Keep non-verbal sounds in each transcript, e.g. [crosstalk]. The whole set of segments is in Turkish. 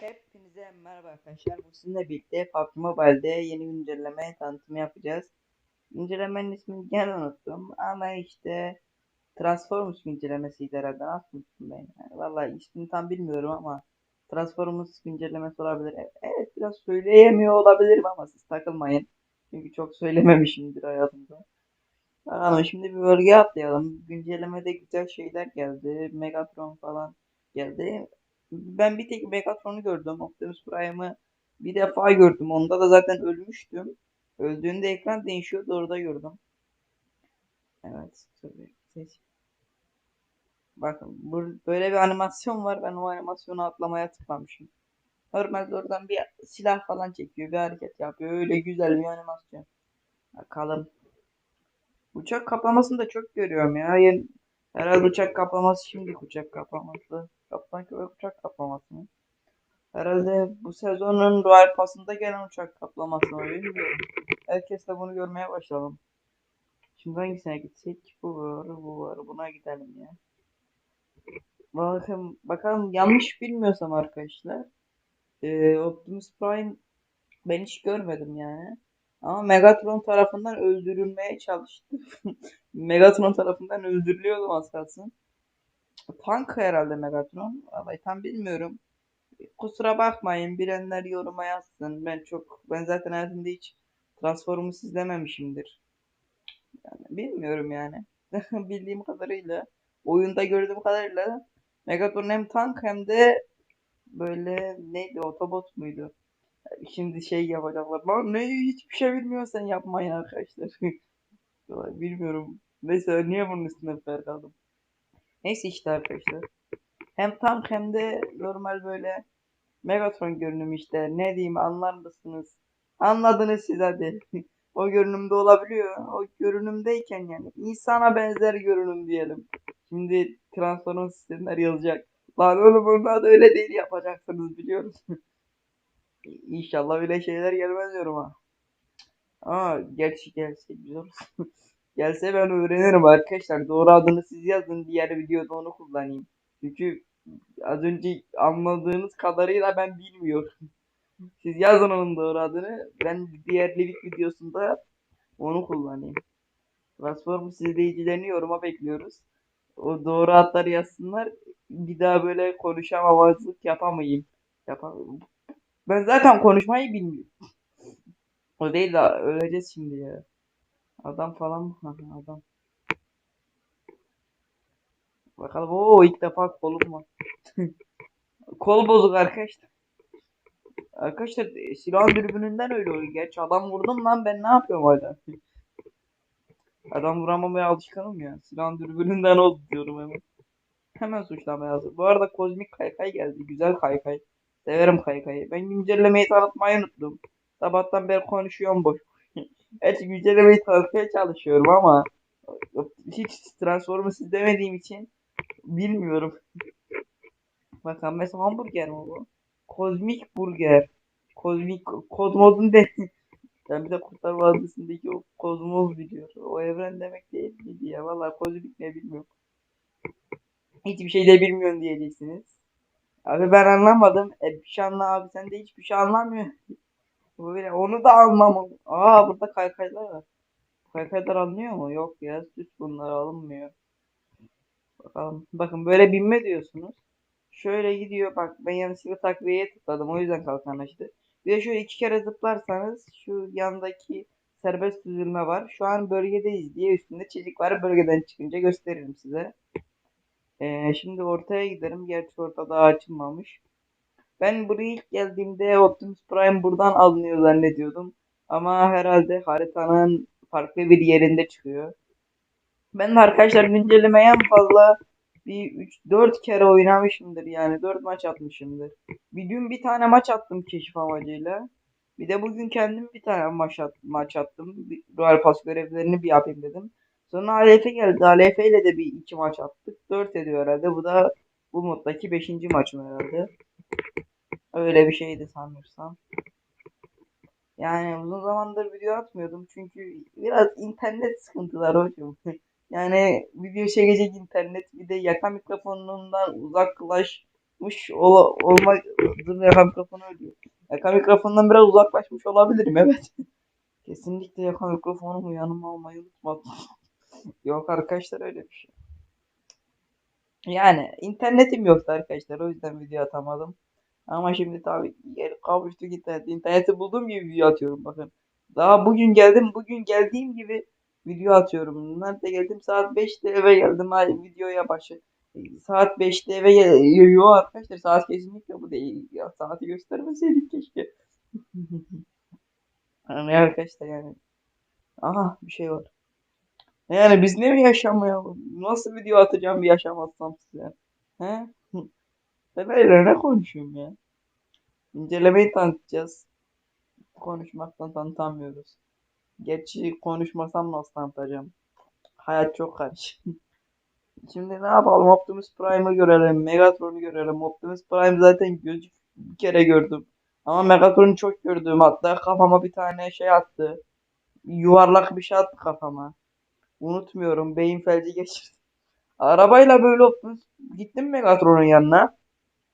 Hepinize merhaba arkadaşlar. Bu sizinle birlikte PUBG Mobile'de yeni güncelleme tanıtımı yapacağız. Güncellemenin ismini gene unuttum ama işte Transformers güncellemesiydi herhalde. Nasıl unuttum ben? Yani vallahi ismini tam bilmiyorum ama Transformers güncellemesi olabilir. E- Evet biraz söyleyemiyor olabilirim ama siz takılmayın. Çünkü çok söylememişimdir hayatımda. Ama şimdi bir bölgeye atlayalım. Güncellemede güzel şeyler geldi. Megatron falan geldi. Ben bir tek Megatron'u gördüm. Optimus Prime'ı bir defa gördüm. Onda da zaten ölmüştüm. Öldüğünde ekran değişiyordu orada gördüm. Evet. Tabii. Seç. Bakın böyle bir animasyon var. Ben o animasyonu atlamaya tıklamışım. Normalde oradan bir silah falan çekiyor. Bir hareket yapıyor. Öyle güzel bir animasyon. Bakalım. Uçak kaplamasını da çok görüyorum ya. Yeni- Herhalde uçak kaplaması şimdi uçak kaplaması. Kaptan köpek uçak kaplaması mı? Herhalde bu sezonun Royal Pass'ında gelen uçak kaplaması mı bilmiyorum. Herkes de bunu görmeye başladım. Şimdi hangisine gitsek? Bu var, bu var. Buna gidelim ya. Bakın, bakalım yanlış bilmiyorsam arkadaşlar. Ee, Optimus Prime ben hiç görmedim yani. Ama Megatron tarafından öldürülmeye çalıştı. [laughs] Megatron tarafından öldürülüyordu az kalsın. Tank herhalde Megatron. Vallahi tam bilmiyorum. Kusura bakmayın bilenler yoruma yazsın. Ben çok ben zaten hayatımda hiç Transformers izlememişimdir. Yani bilmiyorum yani. [laughs] Bildiğim kadarıyla oyunda gördüğüm kadarıyla Megatron hem tank hem de böyle neydi otobot muydu? Şimdi şey yapacaklar. Lan ne hiçbir şey bilmiyorsan yapmayın arkadaşlar. [laughs] Bilmiyorum. Neyse niye bunun üstüne kaldım. Neyse işte arkadaşlar. Hem tank hem de normal böyle Megatron görünümü işte. Ne diyeyim anlar mısınız? Anladınız siz hadi. [laughs] o görünümde olabiliyor. O görünümdeyken yani. insana benzer görünüm diyelim. Şimdi Transformers sistemler yazacak. Lan oğlum bunlar da öyle değil yapacaksınız biliyoruz. [laughs] İnşallah öyle şeyler gelmez diyorum ha. Ama gerçi gelse güzel olur. Gelse ben öğrenirim arkadaşlar. Doğru adını siz yazın. Diğer videoda onu kullanayım. Çünkü az önce anladığınız kadarıyla ben bilmiyorum. Siz yazın onun doğru adını. Ben diğer Livik videosunda onu kullanayım. Transformers izleyicilerini yoruma bekliyoruz. O doğru adları yazsınlar. Bir daha böyle konuşamamazlık yapamayayım. Yapamam. Ben zaten konuşmayı bilmiyorum. O değil de öleceğiz şimdi ya. Adam falan mı? Adam. Bakalım. Oo ilk defa kolum var. [laughs] Kol bozuk arkadaşlar. Arkadaşlar e, silahın dürbününden öyle oluyor. Gerçi adam vurdum lan ben ne yapıyorum hala? [laughs] Adam vuramamaya alışkanım ya. Silahın dürbününden oldu diyorum hemen. Hemen suçlamaya hazır. Bu arada kozmik kaykay geldi. Güzel kaykay. Severim kaykayı. Ben güncellemeyi tanıtmayı unuttum. Sabahtan beri konuşuyorum boş. Evet güncellemeyi tanıtmaya çalışıyorum ama hiç Transformers izlemediğim için bilmiyorum. Bakalım mesela hamburger mi bu? Kozmik burger. Kozmik kozmozun de ben bir de Kurtlar Vadisi'ndeki o kozmoz biliyor. O evren demek değil miydi ya? Valla kozmik ne bilmiyorum. Hiçbir şey de bilmiyorsun diyeceksiniz. Abi ben anlamadım. E bir şey anla abi sen de hiçbir şey anlamıyorsun. Böyle onu da anlamam. Aa burada kaykaylar var. Kaykaylar anlıyor mu? Yok ya süs bunlar alınmıyor. Bakalım. Bakın böyle binme diyorsunuz. Şöyle gidiyor bak ben yanlışlıkla takviyeye tıkladım o yüzden kalkan açtı. Bir de şöyle iki kere zıplarsanız şu yandaki serbest süzülme var. Şu an bölgedeyiz diye üstünde çizik var. Bölgeden çıkınca gösteririm size. Ee, şimdi ortaya giderim. Gerçi orta daha açılmamış. Ben buraya ilk geldiğimde Optimus Prime buradan alınıyor zannediyordum. Ama herhalde haritanın farklı bir yerinde çıkıyor. Ben de arkadaşlar güncellemeye fazla bir 3-4 kere oynamışımdır yani 4 maç atmışımdır. Bir gün bir tane maç attım keşif amacıyla. Bir de bugün kendim bir tane maç, at, maç attım. Royal Pass görevlerini bir yapayım dedim. Sonra ALF geldi. ALF ile de bir iki maç attık. 4 ediyor herhalde. Bu da bu moddaki 5. maçım herhalde. Öyle bir şeydi sanırsam. Yani uzun zamandır video atmıyordum çünkü biraz internet sıkıntılar hocam. Yani video çekecek internet bir de yaka mikrofonundan uzaklaşmış ol olma Zırh yaka mikrofonu ölüyor. Yaka mikrofondan biraz uzaklaşmış olabilirim evet. [laughs] Kesinlikle yaka mikrofonumu yanıma almayı unutmadım. [laughs] Yok arkadaşlar öyle bir şey. Yani internetim yoktu arkadaşlar o yüzden video atamadım. Ama şimdi tabii geri kavuştuk internet. İnterneti bulduğum gibi video atıyorum bakın. Daha bugün geldim bugün geldiğim gibi video atıyorum. Nerede geldim saat 5'te eve geldim. Hadi videoya başladım. Saat 5'te eve gel- Yo arkadaşlar saat kesinlikle bu değil. Ya saati göstermeseydik keşke. [laughs] Yani arkadaşlar yani. Aha bir şey var. Yani biz ne mi yaşamıyor? Nasıl video atacağım bir yaşamazsam size? He? Ben öyle ne konuşuyorum ya? İncelemeyi tanıtacağız. Konuşmaktan tanıtamıyoruz. Gerçi konuşmasam nasıl tanıtacağım? Hayat çok karışık. [laughs] Şimdi ne yapalım? Optimus Prime'ı görelim. Megatron'u görelim. Optimus Prime zaten gözü bir kere gördüm. Ama Megatron'u çok gördüm. Hatta kafama bir tane şey attı. Yuvarlak bir şey attı kafama. Unutmuyorum. Beyin felci geçirdim. [laughs] Arabayla böyle Optimus gittim Megatron'un yanına.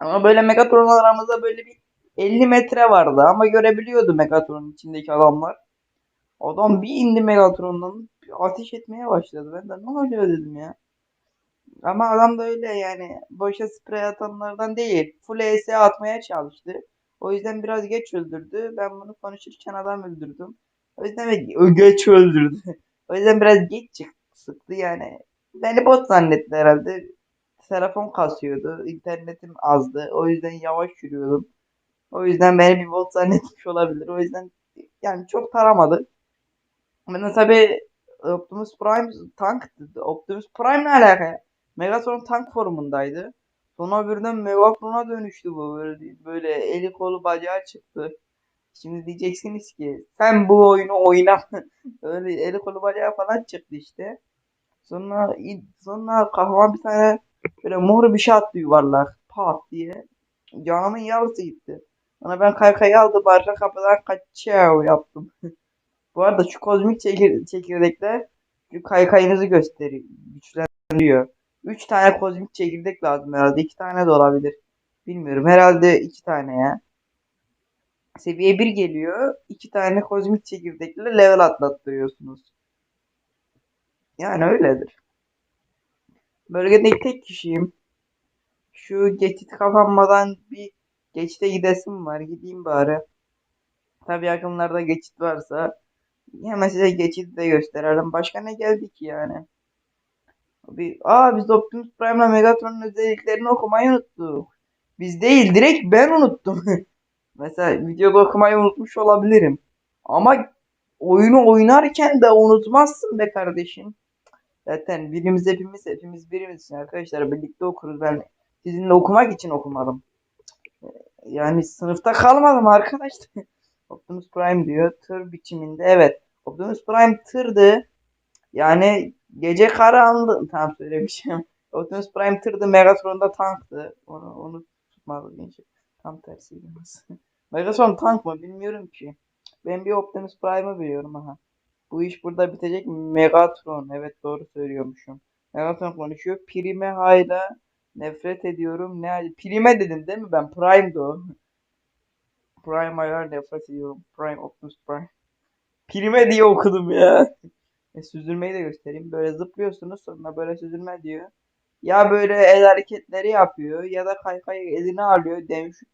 Ama böyle Megatron aramızda böyle bir 50 metre vardı ama görebiliyordu Megatron'un içindeki adamlar. Adam bir indi Megatron'dan ateş etmeye başladı. Ben de ne oluyor dedim ya. Ama adam da öyle yani boşa sprey atanlardan değil. Full ES atmaya çalıştı. O yüzden biraz geç öldürdü. Ben bunu konuşurken adam öldürdüm. O yüzden [laughs] geç öldürdü. O yüzden biraz geç çıktı sıktı yani. Beni bot zannetti herhalde. Telefon kasıyordu. internetim azdı. O yüzden yavaş yürüyordum. O yüzden beni bir bot zannetmiş olabilir. O yüzden yani çok taramadı. De tabii Optimus Prime tanktı. Optimus Prime ne alaka ya? Megatron tank formundaydı. Sonra birden Megatron'a dönüştü bu. Böyle, böyle eli kolu bacağı çıktı. Şimdi diyeceksiniz ki sen bu oyunu oyna. [laughs] Öyle eli kolu bacağı falan çıktı işte. Sonra sonra kafama bir tane böyle mor bir şey attı yuvarlak. Pat diye. Canımın yarısı gitti. Sonra ben kaykayı aldım arka kapıdan kaçav yaptım. Bu arada şu kozmik çekir çekirdekler kaykayınızı gösteriyor. Güçlendiriyor. 3 tane kozmik çekirdek lazım herhalde. 2 tane de olabilir. Bilmiyorum. Herhalde 2 tane ya. Seviye 1 geliyor. 2 tane kozmik çekirdekle level atlattırıyorsunuz. Yani öyledir. Bölgedeki tek kişiyim. Şu geçit kapanmadan bir geçite gidesim var. Gideyim bari. Tabii yakınlarda geçit varsa hemen size geçit de gösterelim. Başka ne geldi ki yani? Bir, aa biz Optimus Prime'la Megatron'un özelliklerini okumayı unuttuk. Biz değil direkt ben unuttum. [laughs] Mesela videoda okumayı unutmuş olabilirim. Ama oyunu oynarken de unutmazsın be kardeşim. Zaten birimiz hepimiz hepimiz birimiz arkadaşlar birlikte okuruz ben sizinle okumak için okumadım. Yani sınıfta kalmadım arkadaşlar. [laughs] Optimus Prime diyor tır biçiminde evet. Optimus Prime tırdı. Yani gece karanlığı [laughs] tam söylemişim. Optimus Prime tırdı Megatron'da tanktı. Onu, onu tutmadı. Tam tersiydi. [laughs] Megatron tank mı bilmiyorum ki. Ben bir Optimus Prime'ı biliyorum aha. Bu iş burada bitecek. Megatron. Evet doğru söylüyormuşum. Megatron konuşuyor. Prime hala nefret ediyorum. Ne Prime dedim değil mi ben? Prime'dı. Prime hala nefret ediyorum. Prime Optimus Prime. Prime diye okudum ya. E, süzülmeyi de göstereyim. Böyle zıplıyorsunuz sonra böyle süzülme diyor. Ya böyle el hareketleri yapıyor ya da kaykayı eline alıyor. Devşik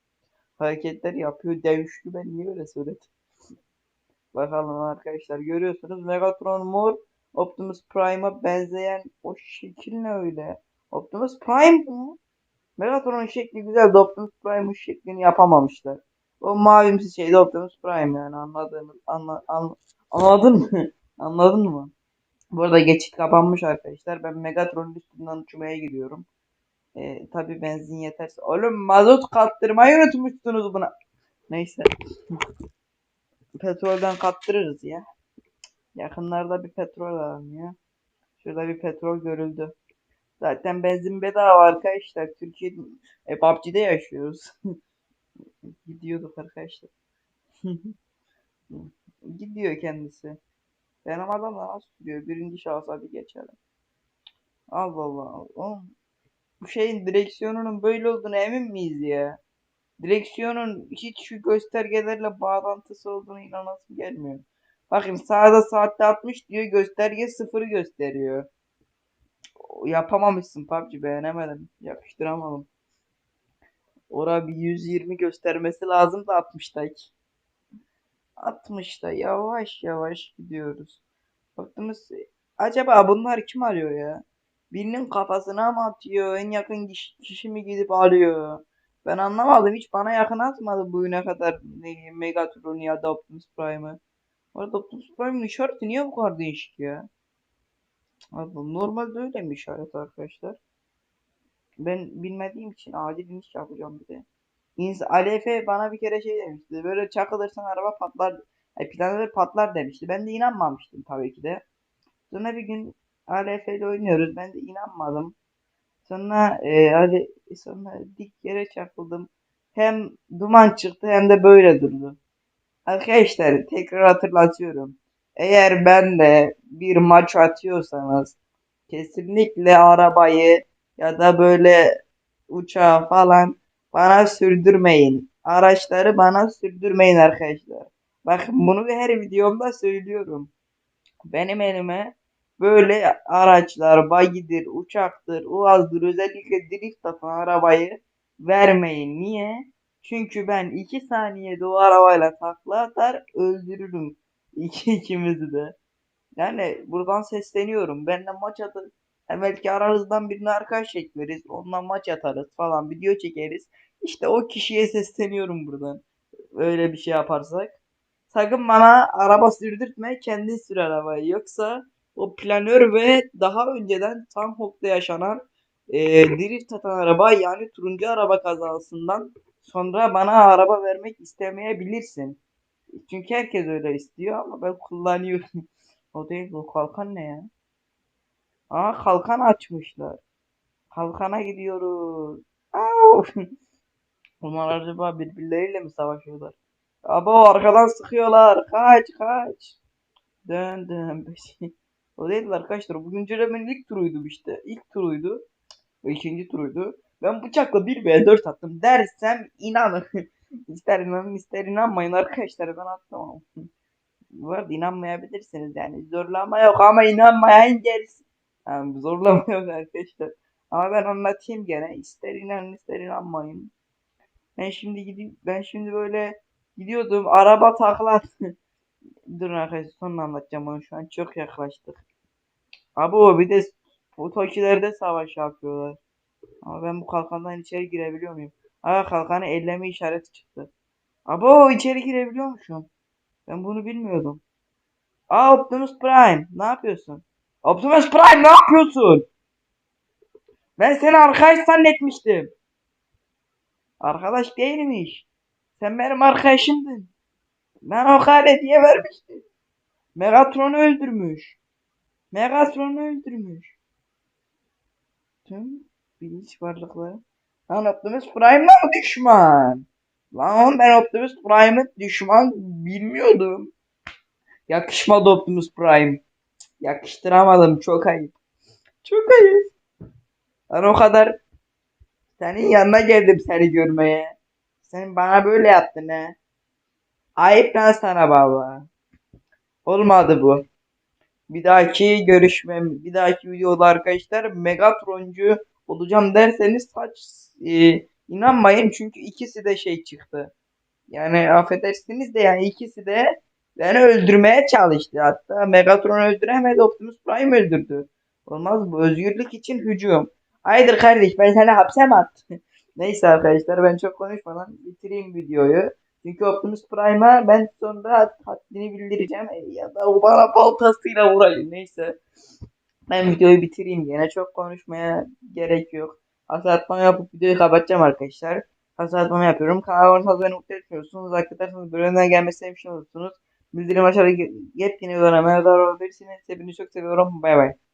hareketleri yapıyor. Devşikli ben niye öyle söyledim? Bakalım arkadaşlar görüyorsunuz Megatron Mor Optimus Prime'a benzeyen o şekil ne öyle? Optimus Prime mi? Megatron'un şekli güzel Optimus Prime'ın şeklini yapamamışlar. O mavimsi şey de Optimus Prime yani anladığınız anla, anla- anladın mı? [laughs] Anladın mı? Bu arada geçit kapanmış arkadaşlar. Ben Megatron'un üstünden uçmaya gidiyorum. Ee, tabi benzin yeterse. Oğlum mazot kattırmayı unutmuşsunuz buna. Neyse. Petrolden kattırırız ya. Yakınlarda bir petrol aranıyor. Şurada bir petrol görüldü. Zaten benzin bedava arkadaşlar. Türkiye e, PUBG'de yaşıyoruz. [laughs] Gidiyorduk arkadaşlar. [laughs] Gidiyor kendisi. Benim adam da nasıl sürüyor? Birinci şahsa bir geçelim. Allah Allah. Oğlum, bu şeyin direksiyonunun böyle olduğunu emin miyiz ya? Direksiyonun hiç şu göstergelerle bağlantısı olduğunu inanasım gelmiyor. Bakın sağda saatte 60 diyor gösterge sıfırı gösteriyor. Yapamamışsın PUBG beğenemedim. Yapıştıramadım. Ora bir 120 göstermesi lazım da 60'daki. 60'da yavaş yavaş gidiyoruz. Baktığımız acaba bunlar kim arıyor ya? Birinin kafasına mı atıyor? En yakın kişi, mi gidip alıyor? Ben anlamadım. Hiç bana yakın atmadı bugüne kadar Megatron ya da Optimus Prime'ı. Bu arada Optimus Prime'ın işareti niye bu kadar değişik ya? Normalde öyle mi işaret arkadaşlar? Ben bilmediğim için acil iniş yapacağım bir de. İns ALF bana bir kere şey demişti. Böyle çakılırsan araba patlar. Ay planör patlar demişti. Ben de inanmamıştım tabii ki de. Sonra bir gün ALF ile oynuyoruz. Ben de inanmadım. Sonra e, Ali, sonra dik yere çakıldım. Hem duman çıktı hem de böyle durdu. Arkadaşlar tekrar hatırlatıyorum. Eğer ben de bir maç atıyorsanız kesinlikle arabayı ya da böyle uçağı falan bana sürdürmeyin. Araçları bana sürdürmeyin arkadaşlar. Bakın bunu her videomda söylüyorum. Benim elime böyle araçlar, bagidir, uçaktır, uazdır, özellikle drift atan arabayı vermeyin. Niye? Çünkü ben 2 saniyede o arabayla takla atar öldürürüm. [laughs] İki ikimizi de. Yani buradan sesleniyorum. Benimle maç atın. Hem belki aranızdan birini arkadaş ekleriz. Onunla maç atarız falan. Video çekeriz. İşte o kişiye sesleniyorum buradan. Öyle bir şey yaparsak. Sakın bana araba sürdürtme. Kendin sür arabayı. Yoksa o planör ve daha önceden Sanhok'ta yaşanan e, drift atan araba yani turuncu araba kazasından sonra bana araba vermek istemeyebilirsin. Çünkü herkes öyle istiyor ama ben kullanıyorum. [laughs] O değil o kalkan ne ya? Aa kalkan açmışlar. Kalkana gidiyoruz. Au! [laughs] Onlar acaba birbirleriyle mi savaşıyorlar? Aba arkadan sıkıyorlar. Kaç kaç. Dön dön. [laughs] O değil arkadaşlar. Bu güncellemenin ilk turuydu işte. İlk turuydu. Ve ikinci turuydu. Ben bıçakla 1v4 attım dersem inanın. İster inanın ister inanmayın arkadaşlar ben atlamam. Bu arada inanmayabilirsiniz yani zorlama yok ama inanmayan gelsin. Yani zorlama yok [laughs] arkadaşlar. Ama ben anlatayım gene. İster inanın ister inanmayın. Ben şimdi gideyim. Ben şimdi böyle gidiyordum. Araba takla. [laughs] Durun arkadaşlar sonra anlatacağım onu şu an çok yaklaştık. Abi o bir de bu tokilerde savaş yapıyorlar. Ama ben bu kalkandan içeri girebiliyor muyum? Aa kalkanı elleme işareti çıktı. Abo içeri girebiliyormuşum. Ben bunu bilmiyordum. Aa Optimus Prime ne yapıyorsun? Optimus Prime ne yapıyorsun? Ben seni arkadaş zannetmiştim. Arkadaş değilmiş. Sen benim arkadaşımdın. Ben o kadar hediye vermiştim. Megatron'u öldürmüş. Megatron'u öldürmüş. Tüm bilinç varlıkları. Lan Optimus Prime mi düşman? Lan ben Optimus Prime'ı düşman bilmiyordum. Yakışmadı Optimus Prime. Yakıştıramadım çok ayıp. Çok ayıp. Ben o kadar senin yanına geldim seni görmeye. Sen bana böyle yaptın he. Ayıp lan sana baba. Olmadı bu. Bir dahaki görüşmem, bir dahaki videoda arkadaşlar Megatroncu olacağım derseniz saç e, inanmayın çünkü ikisi de şey çıktı. Yani affedersiniz de yani ikisi de beni öldürmeye çalıştı. Hatta Megatron öldüremedi Optimus Prime öldürdü. Olmaz bu özgürlük için hücum. Haydır kardeş ben seni hapse mi attım? [laughs] Neyse arkadaşlar ben çok konuşmadan bitireyim videoyu. Çünkü Optimus Prime'a ben sonra haddini bildireceğim ya da o bana baltasıyla vurayım neyse. Ben videoyu bitireyim yine çok konuşmaya gerek yok. Hasatmamı yapıp videoyu kapatacağım arkadaşlar. Hasatmamı yapıyorum. Kanalıma abone mutlu etmiyorsunuz. Arkadaşlarınız bölümden gelmesine bir şey olursunuz. Bildirim aşağıda yepyeni videolarına haberdar olabilirsiniz. Hepinizi çok seviyorum. Bay bay.